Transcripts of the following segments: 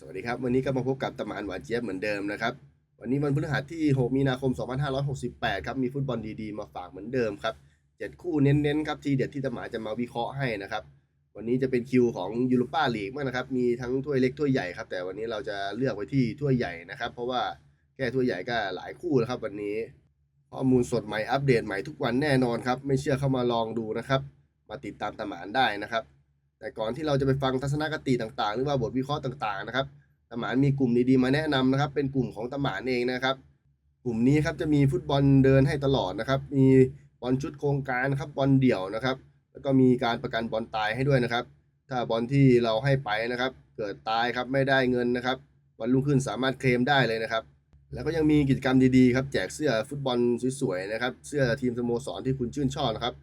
สวัสดีครับ วันนี้ก็มาพบกับตะหมานหวานเจี๊ยบเหมือนเดิมนะครับ วันนี้วันพฤหัสที่ 6 มีนาคม 2568 ครับมีฟุตบอลดีๆ มาฝากเหมือนเดิมครับเจ็ดคู่เน้นๆครับทีเด็ดที่ตะหมานจะมาวิเคราะห์ให้นะครับ วันนี้จะเป็นคิวของยูโรป้าลีกมากนะครับ มีทั้งถ้วยเล็กถ้วยใหญ่ครับ แต่วันนี้เราจะเลือกไว้ที่ถ้วยใหญ่นะครับ เพราะว่าแค่ถ้วยใหญ่ก็หลายคู่แล้วครับ วันนี้ข้อมูลสดใหม่อัปเดตใหม่ทุกวันแน่นอนครับไม่เชื่อเข้ามาลองดูนะครับ มาติดตามตะหมานได้นะครับ แต่ก่อนที่เราจะไปฟังทัศนคติต่างๆ หรือว่าบทวิเคราะห์ต่างๆนะครับตะหมานมีกลุ่มดีๆมาแนะนำนะครับ เป็นกลุ่มของตะหมานเองนะครับ กลุ่มนี้ครับจะมีฟุตบอลเดินให้ตลอดนะครับ มีบอลชุดโครงการครับบอลเดี่ยวนะครับ แล้วก็มีการประกันบอลตายให้ด้วยนะครับ ถ้าบอลที่เราให้ไปนะครับ เกิดตายครับไม่ได้เงินนะครับวันรุ่งขึ้นสามารถเคลมได้เลยนะครับ แล้วก็ยังมีกิจกรรมดีๆครับแจกเสื้อฟุตบอลสวยๆนะครับ เสื้อทีมสโมสรที่คุณชื่นชอบนะครับ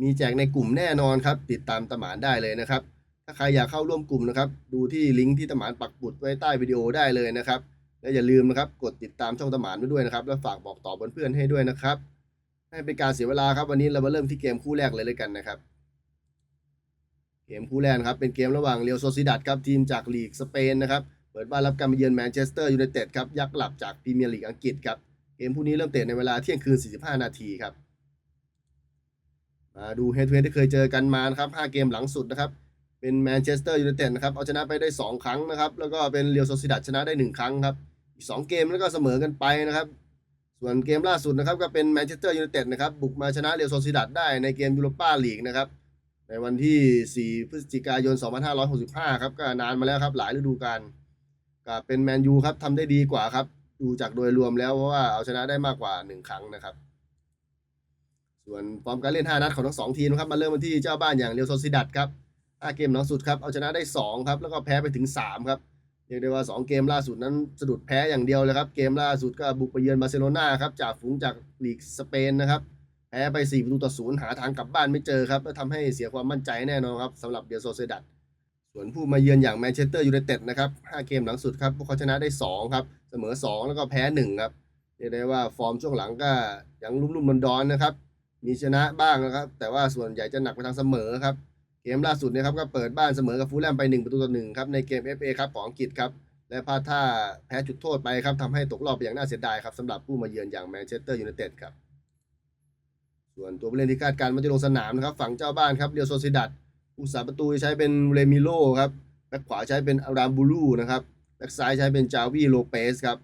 มีแจกในกลุ่มแน่นอนครับ ติดตามตะหมานได้เลยนะครับ ถ้าใครอยากเข้าร่วมกลุ่มนะครับ ดูที่ลิงก์ที่ตะหมานปักหมุดไว้ใต้วิดีโอได้เลยนะครับ และอย่าลืมนะครับ กดติดตามช่องตะหมานไว้ด้วยนะครับ แล้วฝากบอกต่อเพื่อนๆให้ด้วยนะครับ ให้เป็นการเสียเวลาครับวันนี้เรามาเริ่มที่เกมคู่แรกเลยเลยกันนะครับ เกมคู่แรกครับเป็นเกมระหว่างเรียวโซซิดัดครับทีมจากลีกสเปนนะครับเปิดบ้านรับการมาเยือนแมนเชสเตอร์ยูไนเต็ดครับยักษ์หลับจากพรีเมียร์ลีกอังกฤษครับเกมคู่นี้เริ่มเตะในเวลาเที่ยงคืน 45 นาทีครับ มาดูเฮดเฮดที่เคยเจอกันมานะครับ5เกมหลังสุดนะครับ เป็นแมนเชสเตอร์ยูไนเต็ดนะครับ เอาชนะไปได้ 2 ครั้งนะครับ แล้วก็เป็นเรียวโซซิดัดชนะได้ 1 ครั้งครับ อีก 2 เกมแล้วก็เสมอกันไปนะครับ ส่วนเกมล่าสุดนะครับก็เป็นแมนเชสเตอร์ยูไนเต็ดนะครับบุกมาชนะเรียวโซซิดัดได้ในเกมยูโรป้าลีกนะครับ ในวันที่ 4 พฤศจิกายน 2565 ครับก็นานมาแล้วครับหลายฤดูกาลก็เป็นแมนยูครับทำได้ดีกว่าครับดูจากโดยรวมแล้วเพราะว่าเอาชนะได้มากกว่า 1 ครั้งนะครับ ส่วนฟอร์มการเล่น 5 นัดของทั้ง2ทีมครับมาเริ่มกันที่เจ้าบ้านอย่างเรียวโซซิดัดครับ5เกมหลังสุดครับเอาชนะได้2ครับแล้วก็แพ้ไปถึง 3 ครับเรียกได้ว่า 2 เกมล่าสุดนั้นสะดุดแพ้อย่างเดียวเลยครับเกมล่าสุดก็บุกไปเยือนบาร์เซโลนาครับจากฝูงจากลีกสเปนนะครับแพ้ไป 4 ประตูต่อศูนย์หาทางกลับบ้านไม่เจอครับและทำให้เสียความมั่นใจแน่นอนครับสำหรับเดียโซเซดัดส่วนผู้มาเยือนอย่างแมนเชสเตอร์ยูไนเต็ดนะครับ5เกมหลังสุดครับพวกเขาชนะได้2ครับเสมอ 2 แล้วก็แพ้1ครับเรียกได้ว่าฟอร์มช่วงหลังก็ยังลุ่มๆดอนๆนะครับ มีชนะบ้างนะครับ แต่ว่าส่วนใหญ่จะหนักไปทางเสมอครับ เกมล่าสุดเนะครับก็เปิดบ้านเสมอกับฟูลแลมไป 1 ประตูต่อ1ครับในเกม FA ครับของอังกฤษครับ และพลาดท่าแพ้จุดโทษไปครับทำให้ตกรอบไปอย่างน่าเสียดายครับสำหรับผู้มาเยือนอย่างแมนเชสเตอร์ยูไนเต็ดครับ ส่วนตัวผู้เล่นที่คาดการณ์ว่าจะลงสนามนะครับฝั่งเจ้าบ้านครับเรียวโซซิดัดผู้สาประตูใช้เป็นเรมิโลครับแบ็คขวาใช้เป็นอารามบูลูนะครับแบ็คซ้ายใช้เป็นจาวีโลเปสครับ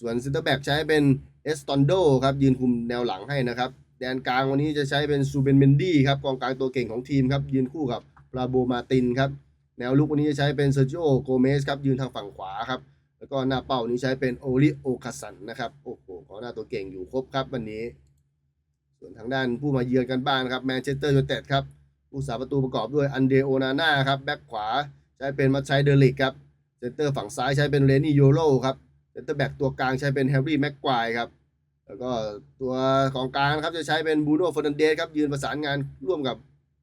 ส่วนซินเตอร์แบ็กใช้เป็นเอสตอนโดครับยืนคุมแนวหลังให้นะครับ แดนกลางวันนี้จะใช้เป็นซูเบนเมนดี้ครับกองกลางตัวเก่งของทีมครับยืนคู่กับปราโบมาตินครับแนวลุกวันนี้จะใช้เป็นเซอร์จิโอโกเมสครับยืนทางฝั่งขวาครับแล้วก็หน้าเป้านี้ใช้เป็นโอริโอคาสันนะครับโอ้โหกองหน้าตัวเก่งอยู่ครบครับวันนี้ ส่วนทางด้านผู้มาเยือนกันบ้างนครับแมนเชสเตอร์ยูไนเต็ดครับผู้สาประตูประกอบด้วยอันเดโอนาน่าครับแบ็คขวาใช้เป็นมัชชัยเดลิกครับเซนเตอร์ฝั่งซ้ายใช้เป็นเรนี่โยโรครับเซนเตอร์แบ็กตัวกลางใช้เป็นแฮร์รี่แม็กควายครับ แล้วก็ตัวของกลางครับจะใช้เป็นบูโน่ฟอร์นันเดสครับยืนประสานงานร่วมกับ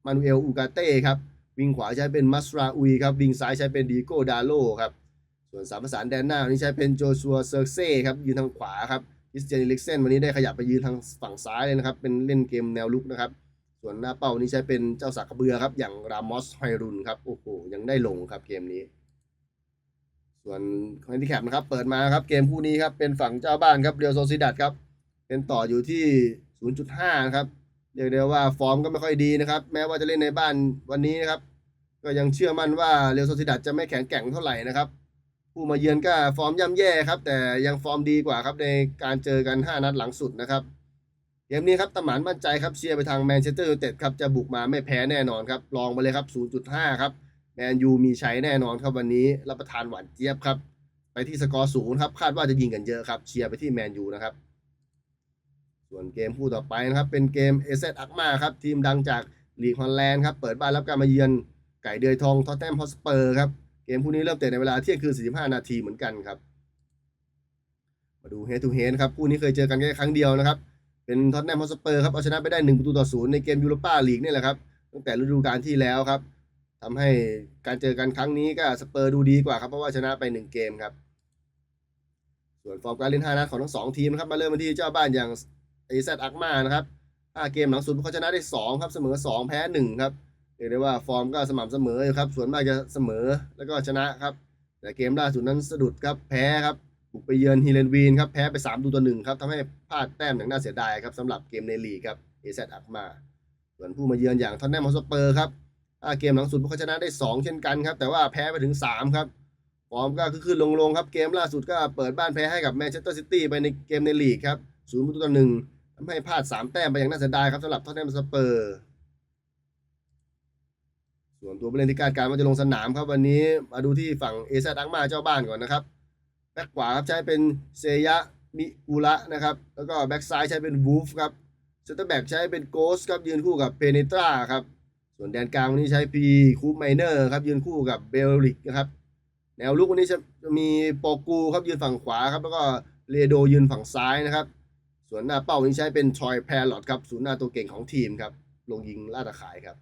มานูเอลอูกาเต้ครับวิงขวาใช้เป็นมัสราอุยครับวิงซ้ายใช้เป็นดีโกดาโลครับส่วนสามประสานแดนหน้าวันนี้ใช้เป็นโจชัวเซอร์เซ่ครับยืนทางขวาครับคริสเตียนลิกเซนวันนี้ได้ขยับไปยืนทางฝั่งซ้ายเลยนะครับเป็นเล่นเกมแนวลุกนะครับส่วนหน้าเป้านี้ใช้เป็นเจ้าสักกระเบือครับอย่างรามอสไฮรุนครับโอ้โหยังได้ลงครับเกมนี้ส่วนคอนที่แคปนะครับเปิดมาครับเกมคู่นี้ครับเป็นฝั่งเจ้าบ้านครับเรียวโซซิดัดครับ เป็นต่ออยู่ที่ 0.5 นะครับ เรียกได้ว่าฟอร์มก็ไม่ค่อยดีนะครับ แม้ว่าจะเล่นในบ้านวันนี้นะครับ ก็ยังเชื่อมั่นว่าเรียวโซซิดัดจะไม่แข็งแกร่งเท่าไหร่นะครับผู้มาเยือนก็ฟอร์มย่ำแย่ครับ แต่ยังฟอร์มดีกว่าครับในการเจอกัน 5 นัดหลังสุดนะครับเกมนี้ครับตะหมานมั่นใจครับเชียร์ไปทางแมนเชสเตอร์ยูไนเต็ดครับจะบุกมาไม่แพ้แน่นอนครับลองไปเลยครับ 0.5 ครับแมนยูมีชัยแน่นอนครับวันนี้รับประทานหวานเจี๊ยบครับ ไปที่สกอร์ศูนย์ครับคาดว่าจะยิงกันเยอะครับเชียร์ไปที่แมนยูนะครับ ส่วนเกมคู่ต่อไปนะครับเป็นเกมเอเซตอักมาครับทีมดังจากลีกฮอลแลนด์ครับเปิดบ้านรับการมาเยือนไก่เดือยทองทอตแทมฮอสเปอร์ครับเกมคู่นี้เริ่มเตะในเวลาเที่ยงคืน 45 นาทีเหมือนกันครับมาดูเฮดทูเฮดครับคู่นี้เคยเจอกันแค่ครั้งเดียวนะครับเป็นท็อตแนมฮอสเปอร์ครับเอาชนะไปได้1ประตูต่อศูนย์ในเกมยูโรป้าลีกนี่แหละครับตั้งแต่ฤดูกาลที่แล้วครับทำให้การเจอกันครั้งนี้ก็สเปอร์ดูดีกว่าครับเพราะว่าชนะไป 1 เกมครับส่วนฟอร์มการเล่น5นัดของทั้ง2ทีมนะครับมาเริ่มกันที่เจ้าบ้านอย่าง เอซดอักมานะครับ5เกมหลังสุดเขาชนะได้2ครับเสมอ2แพ้1ครับเรียกได้ว่าฟอร์มก็สม่ำเสมออยู่ครับส่วนมากจะเสมอแล้วก็ชนะครับ แต่เกมล่าสุดนั้นสะดุดครับแพ้ครับบุกไปเยือนฮิเลนวีนครับแพ้ไป3ดูต่อหนึ่งครับทำให้พลาดแต้มอย่างน่าเสียดายครับสำหรับเกมในลีกครับเอซอักมา ส่วนผู้มาเยือนอย่างทอนแนมฮอสเปอร์ครับอาเกมหลังสุดพวกเขาชนะได้ 2 เช่นกันครับ แต่ว่าแพ้ไปถึง 3 ครับฟอร์มก็คือขึ้นลงๆครับเกมล่าสุดก็เปิดบ้านแพ้ให้กับแมนเชสเตอร์ซิตี้ไปในเกมในลีกครับศูนย์ประตูต่อหนึ่ง ทำให้พลาด3แต้มไปอย่างน่าเสียดายครับสำหรับทอนแนมสเปอร์ ส่วนตัวผู้เล่นที่คาดการณ์ว่าจะลงสนามครับวันนี้มาดูที่ฝั่งเอซอักมาเจ้าบ้านก่อนนะครับแบ็กขวาครับใช้เป็นเซยะมิกุระนะครับแล้วก็แบ็กซ้ายใช้เป็นวูฟครับเซนเตอร์แบ็กใช้เป็นโกสครับยืนคู่กับเพเนตราครับส่วนแดนกลางวันนี้ใช้พีคูปไมเนอร์ครับยืนคู่กับเบลลิกนะครับแนวลุกวันนี้จะมีโปกูครับยืนฝั่งขวาครับแล้วก็เรโดยืนฝั่งซ้ายนะครับ ส่วนหน้าเป้าวันนี้ใช้เป็นทอยแพรลอตครับศูนย์หน้าตัวเก่งของทีมครับ ลงยิงล่าตะข่ายครับ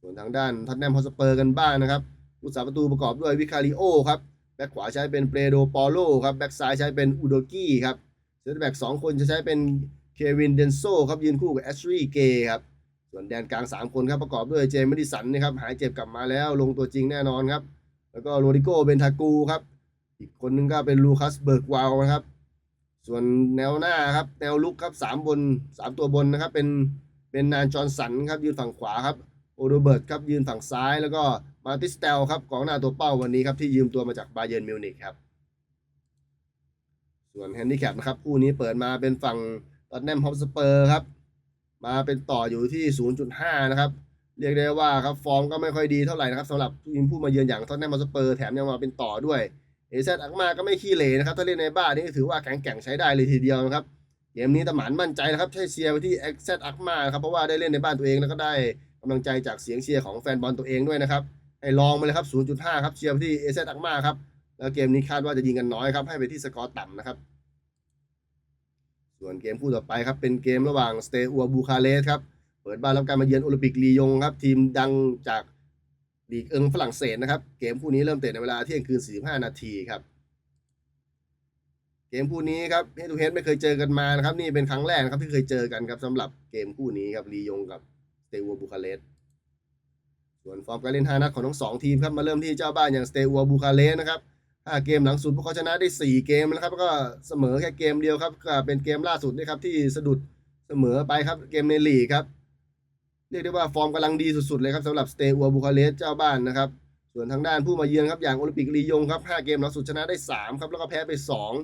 ส่วนทางด้านท็อตแนมฮอสเปอร์กันบ้างนะครับผู้สาประตูประกอบด้วยวิคาริโอครับแบ็กขวาใช้เป็นเปโดปอโลครับแบ็กซ้ายใช้เป็นอุโดกี้ครับเซนเตอร์แบ็กสองคนจะใช้เป็นเควินเดนโซครับยืนคู่กับแอชรีย์เกย์ครับส่วนแดนกลาง 3 คนครับประกอบด้วยเจมส์ดิสันนะครับหายเจ็บกลับมาแล้วลงตัวจริงแน่นอนครับ แล้วก็โรดิโกเบนทากูครับ อีกคนนึงก็เป็นลูคัสเบิร์กวาลนะครับ ส่วนแนวหน้าครับ แนวลุกครับสามบนสามตัวบนนะครับ เป็นเป็นนานจอร์นสันครับยืนฝั่งขวาครับโอโรเบิร์ตครับยืนฝั่งซ้ายแล้วก็มาติสเตลครับกองหน้าตัวเป้าวันนี้ครับที่ยืมตัวมาจากบาเยิร์นมิวนิกครับ ส่วนแฮนดิแคปนะครับคู่นี้เปิดมาเป็นฝั่งตอตแนมฮอปสเปอร์ครับ มาเป็นต่ออยู่ที่ 0.5 นะครับ เรียกได้ว่าครับฟอร์มก็ไม่ค่อยดีเท่าไหร่นะครับสำหรับทีมผู้มาเยือนอย่างท็อตแนมฮอปสเปอร์แถมยังมาเป็นต่อด้วย เอเซอักมาก็ไม่ขี้เหร่นะครับ ถ้าเล่นในบ้านนี่ถือว่าแข็งแกร่งใช้ได้เลยทีเดียวนะครับ เกมนี้ตะหมานมั่นใจนะครับ ใช้เชียร์ไปที่เอ็กซอักมาครับ เพราะว่าได้เล่นในบ้านตัวเองแล้วก็ได้กำลังใจจากเสียงเชียร์ของแฟนบอลตัวเองด้วยนะครับ ให้ลองมาเลยครับ 0.5 ครับ เชียร์ไปที่เอเซอักมาครับ แล้วเกมนี้คาดว่าจะยิงกันน้อยครับ ให้ไปที่สกอร์ต่ำนะครับ ส่วนเกมคู่ต่อไปครับ เป็นเกมระหว่างสเตอัวบูคาเรสครับ เปิดบ้านรับการมาเยือนโอลิมปิกลียงครับ ทีมดังจาก ลีกเอิงฝรั่งเศสนะครับ เกมคู่นี้เริ่มเตะในเวลาเที่ยงคืน 45 นาทีครับ เกมคู่นี้ครับเฮดูเฮดไม่เคยเจอกันมานะครับ นี่เป็นครั้งแรกนะครับที่เคยเจอกันครับสำหรับเกมคู่นี้ครับลียงกับสเตอัวบูคาเรสส่วนฟอร์มการเล่น 5 นัดของทั้งสองทีมครับมาเริ่มที่เจ้าบ้านอย่างสเตอัวบูคาเรสนะครับ5เกมหลังสุดพวกเขาชนะได้ 4 เกมนะครับก็เสมอแค่เกมเดียวครับก็เป็นเกมล่าสุดนะครับที่สะดุดเสมอไปครับเกมในลีกครับ เรียกได้ว่าฟอร์มกำลังดีสุดๆเลยครับสำหรับสเตอัวบูคาเรสเจ้าบ้านนะครับ ส่วนทางด้านผู้มาเยือนครับอย่างโอลิมปิกลียงครับ5เกมหลังสุดชนะได้3ครับแล้วก็แพ้ไป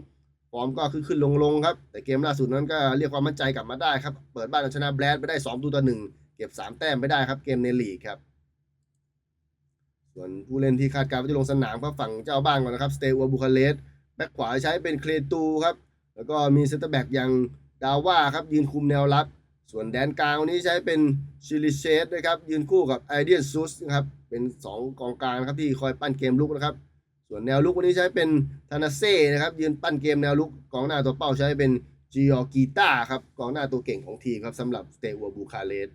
2 ฟอร์มก็ขึ้นขึ้นลงลงๆครับแต่เกมล่าสุดนั้นก็เรียกความมั่นใจกลับมาได้ครับเปิดบ้านเอาชนะแบรดไปได้2ตัวต่อ1เก็บ 3 แต้มไปได้ครับเกมในลีกครับส่วนผู้เล่นที่คาดการณ์ว่าจะลงสนามครับฝั่งเจ้าบ้านก่อนนะครับสเตอัวบูคาเรสแบ็คขวาใช้เป็นเคลตูครับแล้วก็มีเซนเตอร์แบ็กอย่างดาว่าครับยืนคุมแนวรับ ส่วนแดนกลางวันนี้ใช้เป็นชิลิเชสนะครับยืนคู่กับไอเดียนซุสนะครับเป็น 2 กองกลางครับที่คอยปั้นเกมลุกนะครับ ส่วนแนวลุกวันนี้ใช้เป็นธนาเซ่นะครับยืนปั้นเกมแนวลุกกองหน้าตัวเป้าใช้เป็นจิออกีตาครับกองหน้าตัวเก่งของทีมครับสำหรับสเตอัวบูคาเรส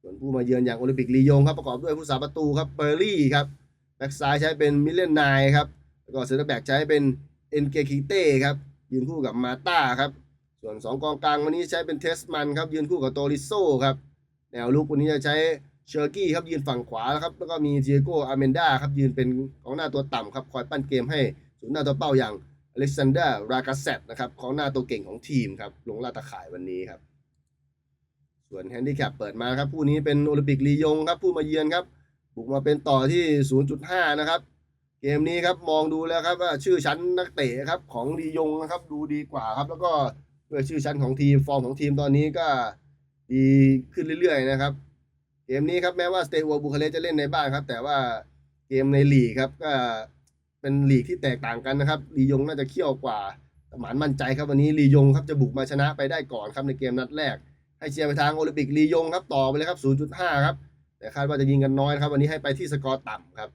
ส่วนผู้มาเยือนอย่างโอลิมปิกลียงครับประกอบด้วยผู้สาประตูครับเปอร์ลี่ครับแบ็กซ้ายใช้เป็นมิเลนนายครับแล้วก็เซนเตอร์แบ็กใช้เป็นเอ็นเกคิเต้ครับยืนคู่กับมาต้าครับ ส่วน 2 กองกลางวันนี้ใช้เป็นเทสมันครับยืนคู่กับโตริโซครับแนวลุกวันนี้จะใช้เชอร์กี้ครับยืนฝั่งขวาครับแล้วก็มีเจโกอาเมนดาครับยืนเป็นกองหน้าตัวต่ำครับคอยปั้นเกมให้ศูนย์หน้าตัวเป้าอย่างอเล็กซานเดอร์รากาเซตนะครับกองหน้าตัวเก่งของทีมครับลงล่าตะข่ายวันนี้ครับส่วนแฮนดิแคปเปิดมาครับผู้นี้เป็นโอลิมปิกลียงครับผู้มาเยือนครับบุกมาเป็นต่อที่ 0.5 นะครับ เกมนี้ครับมองดูแล้วครับว่าชื่อชั้นนักเตะครับของลียงนะครับดูดีกว่าครับแล้วก็ ด้วยชื่อชั้นของทีมฟอร์มของทีมตอนนี้ก็ดีขึ้นเรื่อยๆนะครับ เกมนี้ครับแม้ว่าสเตวัวบูคาเรสจะเล่นในบ้านครับ แต่ว่าเกมในลีกครับก็เป็นลีกที่แตกต่างกันนะครับลียงน่าจะเขี้ยวกว่าหมานมั่นใจครับวันนี้ลียงครับจะบุกมาชนะไปได้ก่อนครับในเกมนัดแรก ให้เชียร์ไปทางโอลิมปิกลียงครับต่อไปเลยครับ 0.5 ครับแต่คาดว่าจะยิงกันน้อยนะครับวันนี้ให้ไปที่สกอร์ต่ำครับ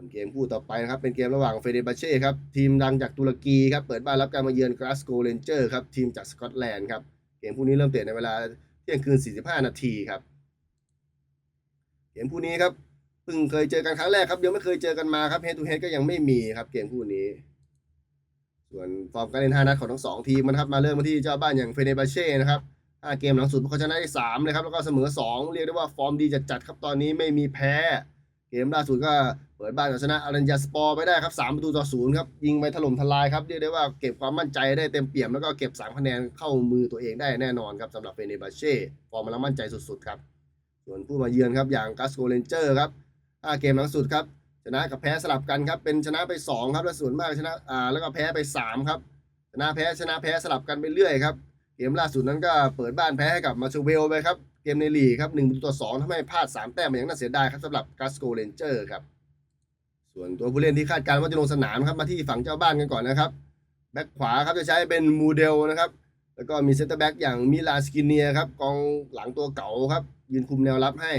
ส่วนเกมคู่ต่อไปนะครับ เป็นเกมระหว่างเฟเดบาเช่ครับ ทีมดังจากตุรกีครับ เปิดบ้านรับการมาเยือนกราสโกเรนเจอร์ครับ ทีมจากสกอตแลนด์ครับ เกมคู่นี้เริ่มเตะในเวลาเที่ยงคืน 45 นาทีครับ เกมคู่นี้ครับเพิ่งเคยเจอกันครั้งแรกครับยังไม่เคยเจอกันมาครับเฮดทูเฮดก็ยังไม่มีครับ เกมคู่นี้ ส่วนฟอร์มการเล่น5นัดของทั้งสองทีมนะครับมาเริ่มมาที่เจ้าบ้านอย่างเฟเนบาเช่นะครับ5เกมหลังสุดพวกเขาชนะได้3เลยครับแล้วก็เสมอ 2 เรียกได้ว่าฟอร์มดีจัดๆครับตอนนี้ไม่มีแพ้ เกมล่าสุดก็เปิดบ้านเอาชนะอารัญญาสปอร์ไปได้ครับ3ประตูต่อศูนย์ครับยิงไปถล่มทลายครับเรียกได้ว่าเก็บความมั่นใจได้เต็มเปี่ยมแล้วก็เก็บ3คะแนนเข้ามือตัวเองได้แน่นอนครับสำหรับเฟเนบาเช่ฟอร์มมันมั่นใจสุดๆครับส่วนผู้มาเยือนครับอย่างกัสโกเรนเจอร์ครับห้าเกมหลังสุดครับชนะกับแพ้สลับกันครับเป็นชนะไป2ครับและส่วนมากชนะอ่าแล้วก็แพ้ไป3ครับชนะแพ้ชนะแพ้สลับกันไปเรื่อยครับเกมล่าสุดนั้นก็เปิดบ้านแพ้ให้กับมาชูเวลไปครับ มในลีกครับ1ประตูต่อ2ทำให้พลาด3แต้มอย่างน่าเสียดายครับสำหรับกัสโกเรนเจอร์ครับ ส่วนตัวผู้เล่นที่คาดการณ์ว่าจะลงสนามครับมาที่ฝั่งเจ้าบ้านกันก่อนนะครับแบ็คขวาครับจะใช้เป็นมูเดลนะครับแล้วก็มีเซนเตอร์แบ็กอย่างมิลาสกินเนียครับกองหลังตัวเก่าครับยืนคุมแนวรับให้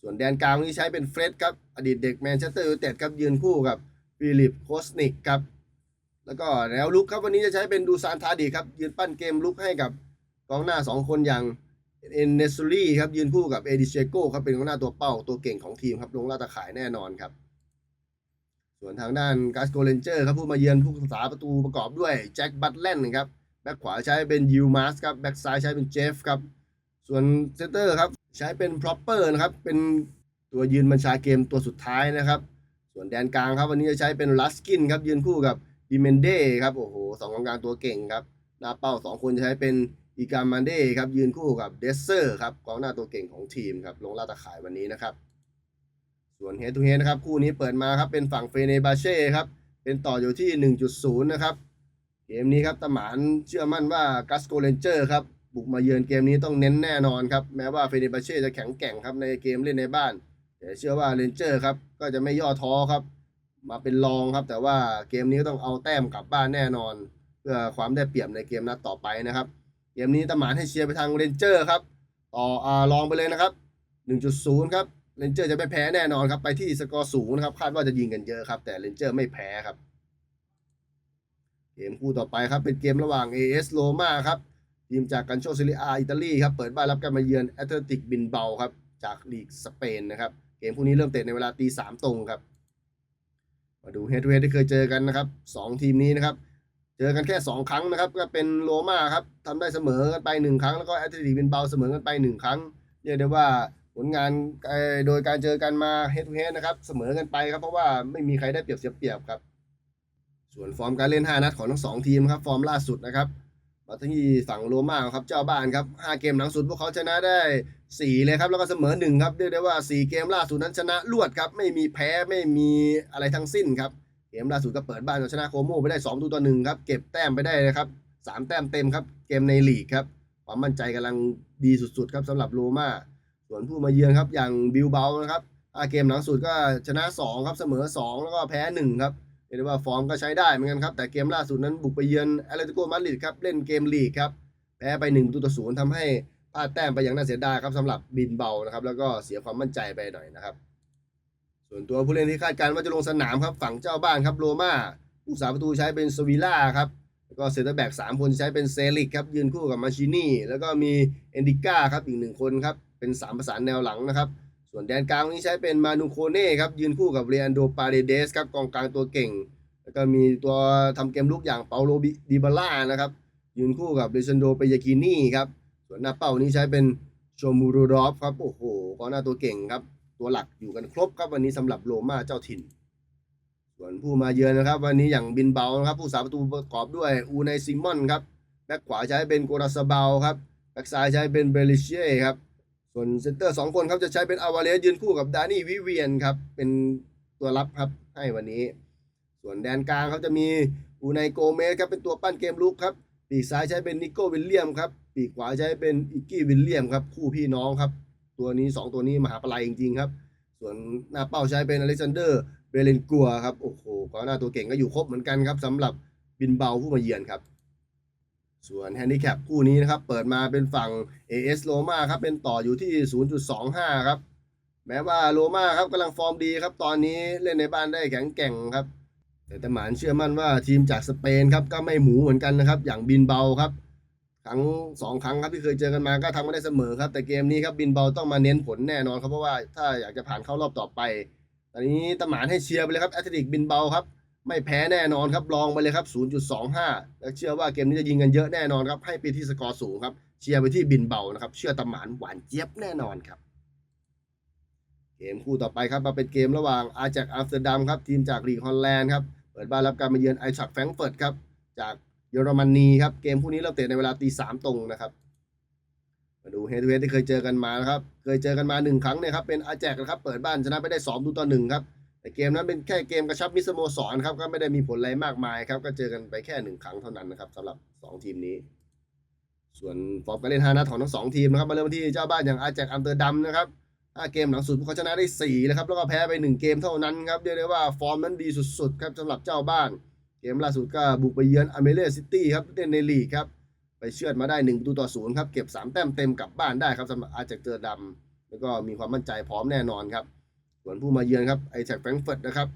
ส่วนแดนกลางนี่ใช้เป็นเฟร็ดครับอดีตเด็กแมนเชสเตอร์ยูไนเต็ดครับยืนคู่กับฟิลิปโคสนิกครับแล้วก็แนวลุกครับวันนี้จะใช้เป็นดูซานทาดีครับยืนปั้นเกมลุกให้กับกองหน้า 2 คนอย่าง เอนเนสซูรี่ครับยืนคู่กับเอดิเชโก้ครับเป็นกองหน้าตัวเป้าตัวเก่งของทีมครับลงลาตะข่ายแน่นอนครับ ส่วนทางด้านกาสโกเลนเจอร์ครับผู้มาเยือนผู้รักษาประตูประกอบด้วยแจ็คบัตแลนครับแบ็คขวาใช้เป็นยูมาสครับแบ็คซ้ายใช้เป็นเจฟครับส่วนเซนเตอร์ครับใช้เป็นพรอปเปอร์นะครับเป็นตัวยืนบัญชาเกมตัวสุดท้ายนะครับ ส่วนแดนกลางครับวันนี้จะใช้เป็นลัสกินครับยืนคู่กับดิเมนเด้ครับโอ้โหสองกองกลางตัวเก่งครับหน้าเป้าสองคนจะใช้เป็น อีกามันเด้ครับยืนคู่กับเดสเซอร์ครับกองหน้าตัวเก่งของทีมครับลงลาตะข่ายวันนี้นะครับ ส่วนเฮดทูเฮดนะครับคู่นี้เปิดมาครับเป็นฝั่งเฟเนบาเช่ครับเป็นต่ออยู่ที่ 1.0 นะครับ เกมนี้ครับตะหมานเชื่อมั่นว่ากัสโกเรนเจอร์ครับบุกมาเยือนเกมนี้ต้องเน้นแน่นอนครับแม้ว่าเฟเนบาเช่จะแข็งแกร่งครับในเกมเล่นในบ้าน แต่เชื่อว่าเรนเจอร์ครับก็จะไม่ย่อท้อครับมาเป็นรองครับ แต่ว่าเกมนี้ต้องเอาแต้มกลับบ้านแน่นอน เพื่อความได้เปรียบในเกมนัดต่อไปนะครับ เกมนี้ตะหมานให้เชียร์ไปทางเรนเจอร์ครับ ต่ออ่ารองไปเลยนะครับ 1.0 ครับเรนเจอร์จะไม่แพ้แน่นอนครับ ไปที่สกอร์สูงนะครับ คาดว่าจะยิงกันเยอะครับ แต่เรนเจอร์ไม่แพ้ครับ เกมคู่ต่อไปครับ เป็นเกมระหว่าง AS โ o มาครับ ทีมจากกันโชซิลิอาอิตาลีครับ เปิดบ้านรับการมาเยือนแอตเลติกบินเบาครับ จากลีกสเปนนะครับ เกมคู่นี้เริ่มเตะในเวลาตีสามตรงครับ มาดูเฮด o ูเฮดที่เคยเจอกันนะครับสองทีมนี้นะครับ เจอกันแค่ 2 ครั้งนะครับ ก็เป็นโรม่าครับทำได้เสมอกันไป 1 ครั้ง แล้วก็แอตเลติกบินเบาเสมอกันไป 1 ครั้งเรียกได้ว่าผลงานโดยการเจอกันมาเฮด o ูเฮดนะครับเสมอกันไปครับเพราะว่าไม่มีใครได้เปรียบเสียเปรียบครับ ส่วนฟอร์มการเล่น 5 นัดของทั้ง2ทีมครับฟอร์มล่าสุดนะครับมาที่ฝั่งโรม่าครับเจ้าบ้านครับ5เกมหลังสุดพวกเขาชนะได้ 4 เลยครับแล้วก็เสมอ1ครับเรียกได้ว่า 4 เกมล่าสุดนั้นชนะรวดครับไม่มีแพ้ไม่มีอะไรทั้งสิ้นครับ มล่าสุดก็เปิดบ้านเอาชนะโคโมไปได้2ประตูต่อ1ครับเก็บแต้มไปได้นะครับ3แต้มเต็มครับ เกมในลีกครับความมั่นใจกำลังดีสุดๆครับสำหรับโรม่าส่วนผู้มาเยือนครับอย่างบิลเบานะครับ5เกมหลังสุดก็ชนะ 2 ครับเสมอ 2 แล้วก็แพ้ 1 ครับเรียกได้ว่าฟอร์มก็ใช้ได้เหมือนกันครับ แต่เกมล่าสุดนั้นบุกไปเยือนแอตเลติโกมาดริดครับเล่นเกมลีกครับแพ้ไป1ประตูต่อศูนย์ทำให้พลาดแต้มไปอย่างน่าเสียดายครับสำหรับบินเบานะครับแล้วก็เสียความมั่นใจไปหน่อยนะครับ ส่วนตัวผู้เล่นที่คาดการณ์ว่าจะลงสนามครับฝั่งเจ้าบ้านครับโรม่าผู้สาประตูใช้เป็นสวิล่าครับแล้วก็เซนเตอร์แบ็กสามคนใช้เป็นเซลิกครับยืนคู่กับมาชินี่แล้วก็มีเอนดิก้าครับอีกหนึ่งคนครับเป็นสามประสานแนวหลังนะครับส่วนแดนกลางนี้ใช้เป็นมานูโคเน่ครับยืนคู่กับเรอันโดปาเรเดสครับกองกลางตัวเก่ง แล้วก็มีตัวทำเกมลุกอย่างเปาโลดิบาล่านะครับยืนคู่กับเดซันโดเปยากินี่ครับส่วนหน้าเป้านี้ใช้เป็นโชมูรูดอฟครับโอ้โหกองหน้าตัวเก่งครับ ตัวหลักอยู่กันครบครับวันนี้สำหรับโรม่าเจ้าถิ่น ส่วนผู้มาเยือนนะครับ วันนี้อย่างบินเบานะครับ ผู้สาประตูประกอบด้วยอูไนซิมอนครับแบ็คขวาใช้เป็นโกราซาเบาครับแบ็คซ้ายใช้เป็นเบลิเช่ครับส่วนเซนเตอร์สองคนครับจะใช้เป็นอาวาเลสยืนคู่กับดานี่วิเวียนครับเป็นตัวรับครับให้วันนี้ ส่วนแดนกลางเขาจะมีอูไนโกเมสครับเป็นตัวปั้นเกมลุกครับปีกซ้ายใช้เป็นนิโก้วิลเลียมครับปีกขวาใช้เป็นอิกกี้วิลเลียมครับคู่พี่น้องครับ ตัวนี้ 2 ตัวนี้มหาปลายจริงๆครับ ส่วนหน้าเป้าใช้เป็นอเล็กซานเดอร์เบเลนกัวครับโอ้โหกองหน้าตัวเก่งก็อยู่ครบเหมือนกันครับสำหรับบินเบาผู้มาเยือนครับ ส่วนแฮนดิแคปคู่นี้นะครับ เปิดมาเป็นฝั่ง AS โ o มาครับเป็นต่ออยู่ที่ 0.25 ครับ แม้ว่าโ o มาครับกำลังฟอร์มดีครับ ตอนนี้เล่นในบ้านได้แข็งแกร่งครับแต่ตะหมานเชื่อมั่นว่าทีมจากสเปนครับก็ไม่หมูเหมือนกันนะครับ อย่างบินเบาครับ ครั้งสองครั้งครับที่เคยเจอกันมาก็ทำมาได้เสมอครับ แต่เกมนี้ครับบินเบาต้องมาเน้นผลแน่นอนครับเพราะว่าถ้าอยากจะผ่านเข้ารอบต่อไป ตอนนี้ตะหมานให้เชียร์ไปเลยครับแอตเลติกบินเบาครับ ไม่แพ้แน่นอนครับลองไปเลยครับ 0.25 แล้วเชื่อว่าเกมนี้จะยิงกันเยอะแน่นอนครับให้ไปที่สกอร์สูงครับเชียร์ไปที่บินเบานะครับเชื่อตะหมานหวานเจี๊ยบแน่นอนครับเกมคู่ต่อไปครับมาเป็นเกมระหว่างอาแจกอัมสเตอร์ดัมครับทีมจากลีกฮอลแลนด์ครับเปิดบ้านรับการมาเยือนไอชักแฟรงก์เฟิร์ตครับจาก เยอรมนีครับ เกมคู่นี้เราเตะในเวลาตีสามตรงนะครับ มาดูเฮด o เ e ที่เคยเจอกันมานะครับ เคยเจอกันมาหนึ่งครั้งเนี่ยครับ เป็นอาแจกนะครับ เปิดบ้านชนะไปได้สองดูต่อหนึ่งครับ แต่เกมนั้นเป็นแค่เกมกระชับมิสโมสรครับ ก็ไม่ได้มีผลอะไรมากมายครับ ก็เจอกันไปแค่หนึ่งครั้งเท่านั้นนะครับสำหรับสองทีมนี้ ส่วนฟอร์มการเล่นฮานัดของทั้งสองทีมนะครับ มาเริ่มที่เจ้าบ้านอย่างอาแจกอัมเตอร์ดัมนะครับห้าเกมหลังสุดพวกเขาชนะได้สี่นะครับ แล้วก็แพ้ไปหนึ่งเกมเท่านั้นครับ เรียกได้ว่าฟอร์มนั้นดีสุดๆ ครับสำหรับเจ้าบ้าน เกมล่าสุดก็บุกไปเยือนอเมเล่ซิตี้ครับเล่นในลีกครับ ไปเชือดมาได้1ประตูต่อศูนย์ครับเก็บ 3 แต้มเต็มกลับบ้านได้ครับสำหรับอาจากเจอร์ดำแล้วก็มีความมั่นใจพร้อมแน่นอนครับ ส่วนผู้มาเยือนครับไอแท็กแฟรงก์เฟิร์ตนะครับ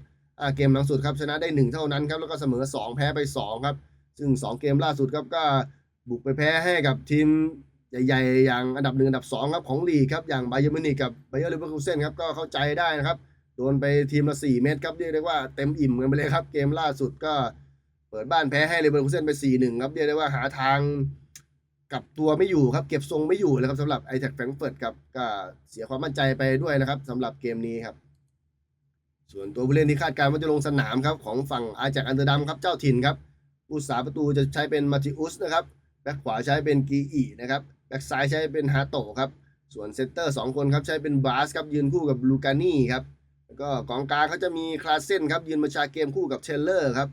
เกมหลังสุดครับชนะได้ 1 เท่านั้นครับแล้วก็เสมอ 2 แพ้ไป 2 ครับ ซึ่ง 2 เกมล่าสุดครับก็บุกไปแพ้ให้กับทีมใหญ่ๆ อย่างอันดับหนึ่งอันดับ2ครับของลีกครับอย่างไบเยอร์มินิกกับไบเยอร์ลิเวอร์คูเซนครับก็เข้าใจได้นะครับ ดนไปทีมละ4เม็ดครับเรียกได้ว่าเต็มอิ่มกันไปเลยครับ เกมล่าสุดก็เปิดบ้านแพ้ให้เลิเวอร์คูเซนไป4-1ครับเรียกได้ว่าหาทางกลับตัวไม่อยู่ครับ เก็บทรงไม่อยู่เลยครับสำหรับไอแท็กแฟรงเฟิร์ตครับก็เสียความมั่นใจไปด้วยนะครับสำหรับเกมนี้ครับ ส่วนตัวผู้เล่นที่คาดการณ์ว่าจะลงสนามครับของฝั่งอาจากอันเดอร์ดัมครับเจ้าถิ่นครับผู้สาประตูจะใช้เป็นมาติอุสนะครับแบ็คขวาใช้เป็นกีอีนะครับแบ็คซ้ายใช้เป็นฮาโตครับส่วนเซนเตอร์สองคนครับใช้เป็นบาสครับยืนคู่กับลูกานี่ครับ แล้วก็กองกลางเขาจะมีคลาสเซนครับยืนมาชาเกมคู่กับเชลเลอร์ครับ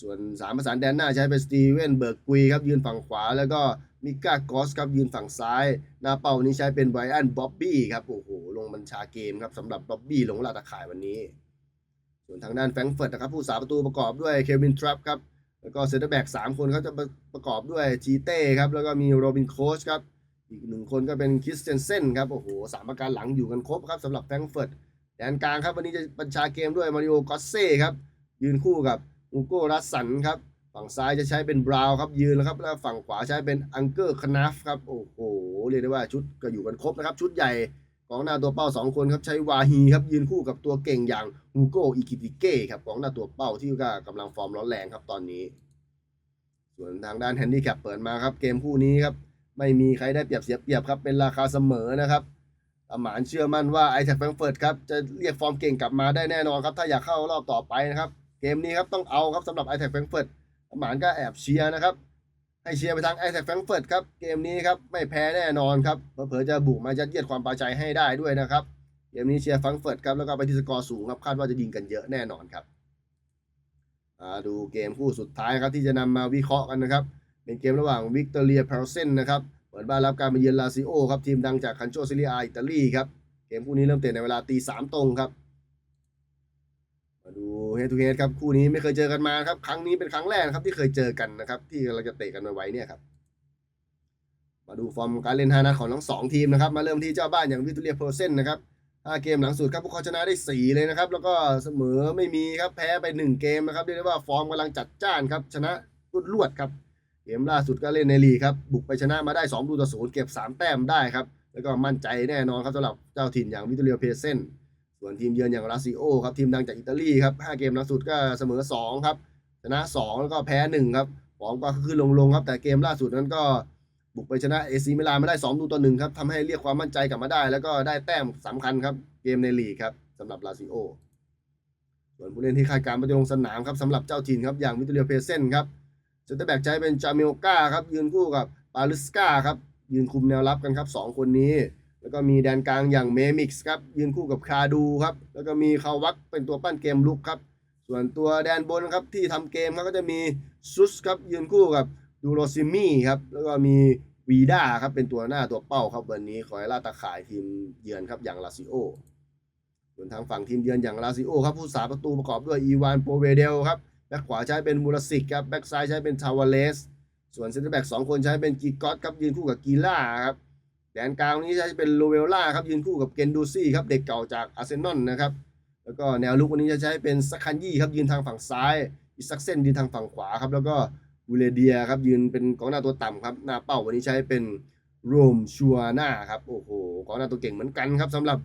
ส่วนสามประสานแดนหน้าใช้เป็นสตีเวนเบิร์กกุยครับยืนฝั่งขวา แล้วก็มิก้ากอสครับยืนฝั่งซ้าย หน้าเป้านี้ใช้เป็นไบรอันบ๊อบบี้ครับโอ้โหลงบัญชาเกมครับสำหรับบ๊อบบี้ลงลาตะข่ายวันนี้ ส่วนทางด้านแฟรงเฟิร์ตนะครับผู้สาประตูประกอบด้วยเควินทรัพครับแล้วก็เซนเตอร์แบ็กสามคนเขาจะประกอบด้วยจีเต้ครับแล้วก็มีโรบินโคชครับอีกหนึ่งคนก็เป็นคริสเตนเซนครับโอ้โหสามประการหลังอยู่กันครบครับสำหรับแฟรงเฟิร์ต แดนกลางครับวันนี้จะบัญชาเกมด้วยมาริโอกอสเซ่ครับ ยืนคู่กับอูโกรัสสันครับ ฝั่งซ้ายจะใช้เป็นบราวน์ครับยืนแล้วครับแล้วฝั่งขวาใช้เป็นอังเกอร์คนาฟครับโอ้โหเรียกได้ว่าชุดก็อยู่กันครบนะครับ ชุดใหญ่กองหน้าตัวเป้าสองคนครับใช้วาฮีครับยืนคู่กับตัวเก่งอย่างฮูโกอิกิติเก้ครับกองหน้าตัวเป้าที่ก็กำลังฟอร์มร้อนแรงครับตอนนี้ ส่วนทางด้านแฮนดี้แคปเปิดมาครับเกมคู่นี้ครับไม่มีใครได้เปรียบเสียเปรียบครับเป็นราคาเสมอนะครับ หมานเชื่อมั่นว่าไอแท็กแฟรงเฟิร์ตครับจะเรียกฟอร์มเก่งกลับมาได้แน่นอนครับ ถ้าอยากเข้ารอบต่อไปนะครับ เกมนี้ครับต้องเอาครับสำหรับไอแท็กแฟรงเฟิร์ตหมานก็แอบเชียร์นะครับ ให้เชียร์ไปทางไอแท็กแฟรงเฟิร์ตครับเกมนี้ครับไม่แพ้แน่นอนครับเผลอจะบุกมายัดเยียดความปลาใจให้ได้ด้วยนะครับเกมนี้เชียร์แฟรงเฟิร์ตครับแล้วก็ไปที่สกอร์สูงครับคาดว่าจะยิงกันเยอะแน่นอนครับดูเกมคู่สุดท้ายครับที่จะนำมาวิเคราะห์กันนะครับ เป็นเกมระหว่างวิกตอเรียเพลเซนนะครับ ปิดบ้านรับการมาเยือนลาซิโอครับทีมดังจากคันโจซิเลียอิตาลีครับเกมคู่นี้เริ่มเตะในเวลาตีสามตรงครับ มาดูเฮดทูเฮดครับคู่นี้ไม่เคยเจอกันมาครับครั้งนี้เป็นครั้งแรกนะครับที่เคยเจอกันนะครับ ที่เราจะเตะกันไว้เนี่ยครับมาดูฟอร์มการเล่นฮานัดของทั้งสองทีมนะครับ มาเริ่มที่เจ้าบ้านอย่างวิตเรียเพอร์เซนนะครับห้าเกมหลังสุดครับพวกเขาชนะได้สี่เลยนะครับ แล้วก็เสมอไม่มีครับแพ้ไปหนึ่งเกมนะครับเรียกได้ว่าฟอร์มกำลังจัดจ้านครับชนะรุดรวดครับ เกมล่าสุดก็เล่นในลีครับ บุกไปชนะมาได้2ประตูต่อศูนย์เก็บ 3 แต้มได้ครับ แล้วก็มั่นใจแน่นอนครับสำหรับเจ้าถิ่นอย่างวิตเรียเพเซนส่วนทีมเยือนอย่างลาซิโอครับทีมดังจากอิตาลีครับ5เกมล่าสุดก็เสมอ2ครับชนะ 2 แล้วก็แพ้1ครับฟอร์มก็ขึ้นลงๆครับแต่เกมล่าสุดนั้นก็บุกไปชนะเอซีมิลานมาได้2ตูต่อ1ครับทำให้เรียกความมั่นใจกลับมาได้ แล้วก็ได้แต้มสำคัญครับเกมในลีกครับสำหรับลาซิโอส่วนผู้เล่นที่คาดการณ์ว่าจะลงสนามครับสำหรับเจ้าถิ่นครับอย่างวิตเรียเพเซนครับ เซนเตอร์แบ็กใช้เป็นจาเมลกาครับยืนคู่กับปาลิสกาครับยืนคุมแนวรับกันครับสองคนนี้ แล้วก็มีแดนกลางอย่างเมมิกส์ครับยืนคู่กับคาดูครับแล้วก็มีคาวักเป็นตัวปั้นเกมลุกครับส่วนตัวแดนบนครับที่ทำเกมครับก็จะมีซุสครับยืนคู่กับดูโรซิมี่ครับแล้วก็มีวีด้าครับเป็นตัวหน้าตัวเป้าครับวันนี้คอยล่าตาข่ายทีมเยือนครับอย่างลาซิโอส่วนทางฝั่งทีมเยือนอย่างลาซิโอครับผู้สาประตูประกอบด้วยอีวานโปเวเดลครับ แบ็คขวาใช้เป็นมูราสิกครับแบ็คซ้ายใช้เป็นทาวาเลส ส่วนเซนเตอร์แบ็กสองคนใช้เป็นกีกอตครับยืนคู่กับกีล่าครับแดนกลางนี้ใช้เป็นโลเวลล่าครับยืนคู่กับเกนดูซี่ครับเด็กเก่าจากอาร์เซนอลนะครับแล้วก็แนวลุกวันนี้จะใช้เป็นซักคันยี่ครับยืนทางฝั่งซ้ายอิซักเซนยืนทางฝั่งขวาครับแล้วก็บูเลเดียครับยืนเป็นกองหน้าตัวต่ำครับหน้าเป้าวันนี้ใช้เป็นโรมชัวนาครับโอ้โหกองหน้าตัวเก่งเหมือนกันครับสำหรับ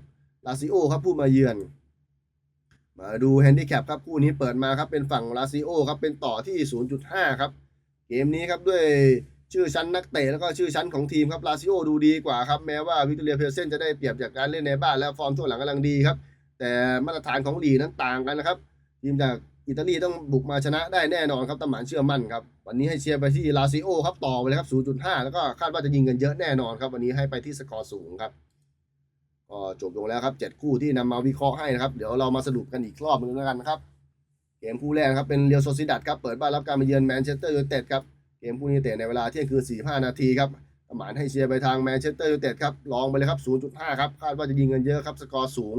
ลาซิโอครับผู้มาเยือน มาดูแฮนดิแคปครับคู่นี้เปิดมาครับเป็นฝั่งลาซิโอครับเป็นต่อที่ 0.5 ครับ เกมนี้ครับด้วยชื่อชั้นนักเตะแล้วก็ชื่อชั้นของทีมครับลาซิโอดูดีกว่าครับแม้ว่าวิตอเรียเพลเซนจะได้เปรียบจากการเล่นในบ้านและฟอร์มช่วงหลังกำลังดีครับ แต่มาตรฐานของลีนั้นต่างกันนะครับ ทีมจากอิตาลีต้องบุกมาชนะได้แน่นอนครับตำหมานเชื่อมั่นครับวันนี้ให้เชียร์ไปที่ลาซิโอครับต่อไปเลยครับ 0.5 แล้วก็คาดว่าจะยิงกันเยอะแน่นอนครับวันนี้ให้ไปที่สกอร์สูงครับ ก็จบลงแล้วครับเจ็ดคู่ที่นำมาวิเคราะห์ให้นะครับ เดี๋ยวเรามาสรุปกันอีกรอบนึงแล้วกันนะครับ เกมคู่แรกครับเป็นเรียวโซซิดัดครับ เปิดบ้านรับการมาเยือนแมนเชสเตอร์ยูไนเต็ดครับ เกมคู่นี้เตะในเวลาเที่ยงคืน 45 นาทีครับหมานให้เชียร์ไปทางแมนเชสเตอร์ยูไนเต็ดครับ ลองไปเลยครับ 0.5 ครับ คาดว่าจะยิงกันเยอะครับ สกอร์สูง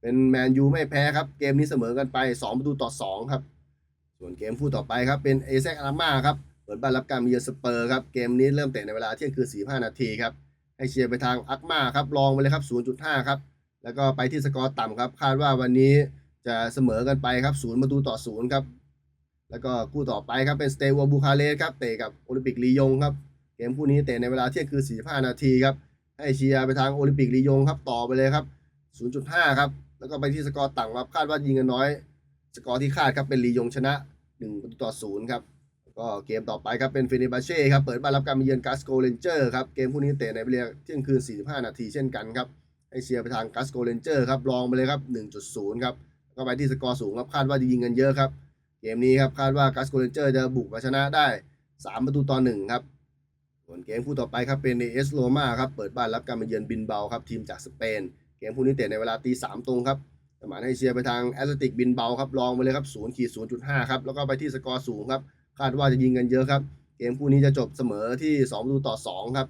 เป็นแมนยูไม่แพ้ครับ เกมนี้เสมอกันไป 2 ประตูต่อ 2 ครับ ส่วนเกมคู่ต่อไปครับ เป็นเอเซกอารามาครับ เปิดบ้านรับการมาเยือนสเปอร์ครับ เกมนี้เริ่มเตะในเวลาเที่ยงคืน 45 นาทีครับ ให้เชียร์ไปทางอักมาครับลองไปเลยครับ 0.5 ครับ แล้วก็ไปที่สกอร์ต่ำครับ คาดว่าวันนี้จะเสมอกันไปครับ0ประตูต่อ0ครับ แล้วก็คู่ต่อไปครับเป็นสเตวัวบูคาเรสครับเตะกับโอลิมปิกลียงครับเกมคู่นี้เตะในเวลาเที่ยงคืน45 นาทีครับให้เชียร์ไปทางโอลิมปิกลียงครับต่อไปเลยครับ 0.5 ครับ แล้วก็ไปที่สกอร์ต่ำครับคาดว่ายิงกันน้อย สกอร์ที่คาดครับเป็นลียงชนะ1ประตูต่อ0ครับ ก็เกมต่อไปครับเป็นฟเนบาเช่ครับเปิดบ้านรับการมาเยือนกาสโกเรนเจอร์ครับเกมคู่นี้เตะในเวลาเที่ยงคืน 45 นาทีเช่นกันครับให้เชียร์ไปทางกาสโกเรนเจอร์ครับลองไปเลยครับ 1.0 ครับแล้วก็ไปที่สกอร์สูงครับคาดว่าจะยิงกันเยอะครับเกมนี้ครับคาดว่ากาสโกเรนเจอร์จะบุกมาชนะได้ 3 ประตูต่อ1ครับส่วนเกมคู่ต่อไปครับเป็นเอสโรมาครับเปิดบ้านรับการมาเยือนบินเบาครับทีมจากสเปน เกมคู่นี้เตะในเวลาตีสามตรงครับสมานให้เชียร์ไปทางแอตเลติกบินเบาครับลองไปเลยครับ0ขีด0.5ครับแล้วก็ไปที่สกอร์สูงครับ คาดว่าจะยิงกันเยอะครับ เกมคู่นี้จะจบเสมอที่2ประตูต่อ 2 ครับ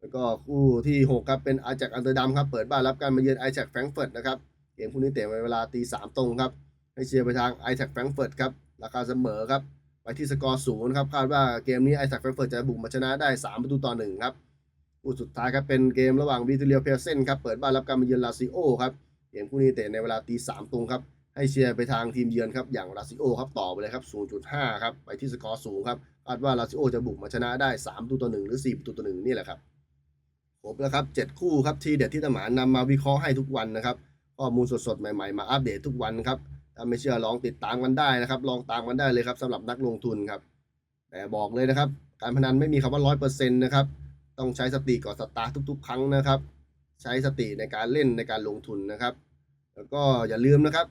แล้วก็คู่ที่ 6 ครับ เป็นอาจากอัมสเตอร์ดัมครับ เปิดบ้านรับการมาเยือนไอแจ็คแฟรงเฟิร์ตนะครับ เกมคู่นี้เตะในเวลาตีสามตรงครับ ให้เชียร์ไปทางไอแจ็คแฟรงเฟิร์ตครับ ราคาเสมอครับ ไปที่สกอร์ศูนย์ครับ คาดว่าเกมนี้ไอแจ็คแฟรงเฟิร์ตจะบุกมาชนะได้ 3 ประตูต่อ1ครับคู่สุดท้ายครับ เป็นเกมระหว่างวิตเรียเพลเซนครับ เปิดบ้านรับการมาเยือนลาซิโอครับ เกมคู่นี้เตะในเวลาตีสามตรงครับ ให้เชียร์ไปทางทีมเยือนครับอย่างลาซิโอครับต่อไปเลยครับ 0.5 ครับไปที่สกอร์สูงครับคาดว่าลาซิโอจะบุกมาชนะได้3ประตูต่อ1หรือ4ประตูต่อ1นี่แหละครับครบแล้วครับ 7 คู่ครับทีเด็ดที่ตะหมานนำมาวิเคราะห์ให้ทุกวันนะครับข้อมูลสดๆใหม่ๆ มาอัปเดตทุกวันครับถ้าไม่เชื่อลองติดตามกันได้นะครับ ลองตามกันได้เลยครับสำหรับนักลงทุนครับ แต่บอกเลยนะครับ การพนันไม่มีคำว่าร้อยเปอร์เซ็นต์นะครับต้องใช้สติก่อนสตาร์ททุก ๆ ครั้งนะครับ ใช้สติในการเล่นในการลงทุนนะครับ แล้วก็อย่าลืมนะครับ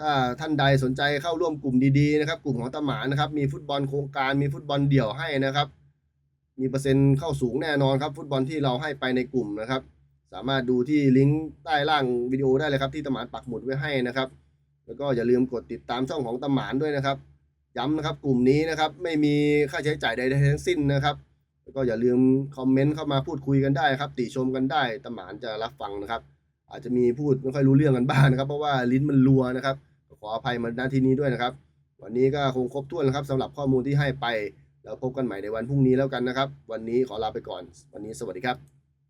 ถ้าท่านใดสนใจเข้าร่วมกลุ่มดีๆนะครับกลุ่มของตะหมานะครับ มีฟุตบอลโครงการมีฟุตบอลเดี่ยวให้นะครับ มีเปอร์เซ็นต์เข้าสูงแน่นอนครับ ฟุตบอลที่เราให้ไปในกลุ่มนะครับ สามารถดูที่ลิงก์ใต้ล่างวิดีโอได้เลยครับที่ตะหมานปักหมุดไว้ให้นะครับ แล้วก็อย่าลืมกดติดตามช่องของตะหมานด้วยนะครับ ย้ำนะครับกลุ่มนี้นะครับไม่มีค่าใช้จ่ายใดๆทั้งสิ้นนะครับแล้วก็อย่าลืมคอมเมนต์เข้ามาพูดคุยกันได้ครับ ติชมกันได้ตะหมานจะรับฟังนะครับ อาจจะมีพูดไม่ค่อยรู้เรื่องกันบ้างนะครับ เพราะว่าลิ้นมันรัวนะครับ ขออภัยมาณที่นี้ด้วยนะครับ วันนี้ก็คงครบถ้วนแล้วครับสำหรับข้อมูลที่ให้ไป แล้วพบกันใหม่ในวันพรุ่งนี้แล้วกันนะครับ วันนี้ขอลาไปก่อน วันนี้สวัสดีครับ